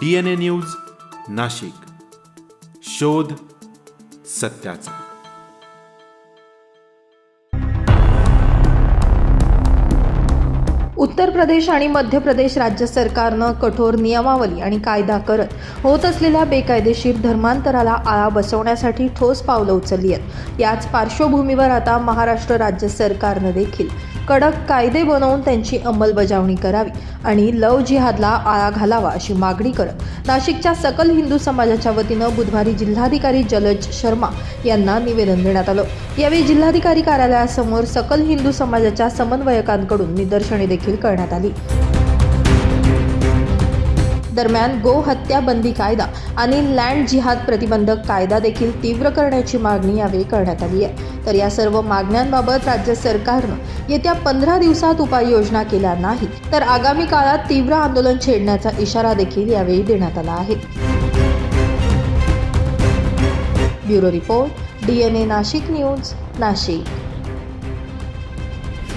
D N A news Nashik. शोध सत्याचा. उत्तर प्रदेश आणि मध्य प्रदेश राज्य सरकारनं कठोर नियमावली आणि कायदा करत होत असलेल्या बेकायदेशीर धर्मांतराला आळा बसवण्यासाठी ठोस पावलं उचलली आहेत. याच पार्श्वभूमीवर आता महाराष्ट्र राज्य सरकारनं देखील कडक कायदे बनवून त्यांची अंमलबजावणी करावी आणि लव जिहादला आळा घालावा अशी मागणी करत नाशिकच्या सकल हिंदू समाजाच्या वतीनं बुधवारी जिल्हाधिकारी जलज शर्मा यांना निवेदन देण्यात आलं. यावेळी जिल्हाधिकारी कार्यालयासमोर सकल हिंदू समाजाच्या समन्वयकांकडून निदर्शने देखील करण्यात आली. दरम्यान गोहत्या बंदी कायदा आणि लँड जिहाद प्रतिबंधक कायदा देखील तीव्र करण्याची मागणी यावेळी करण्यात आली आहे. तर या सर्व मागण्यांबाबत राज्य सरकारनं येत्या पंधरा दिवसात उपाययोजना केल्या नाही तर आगामी काळात तीव्र आंदोलन छेडण्याचा इशारा देखील यावेळी देण्यात आला आहे. Bureau report D N A Nashik news Nashik.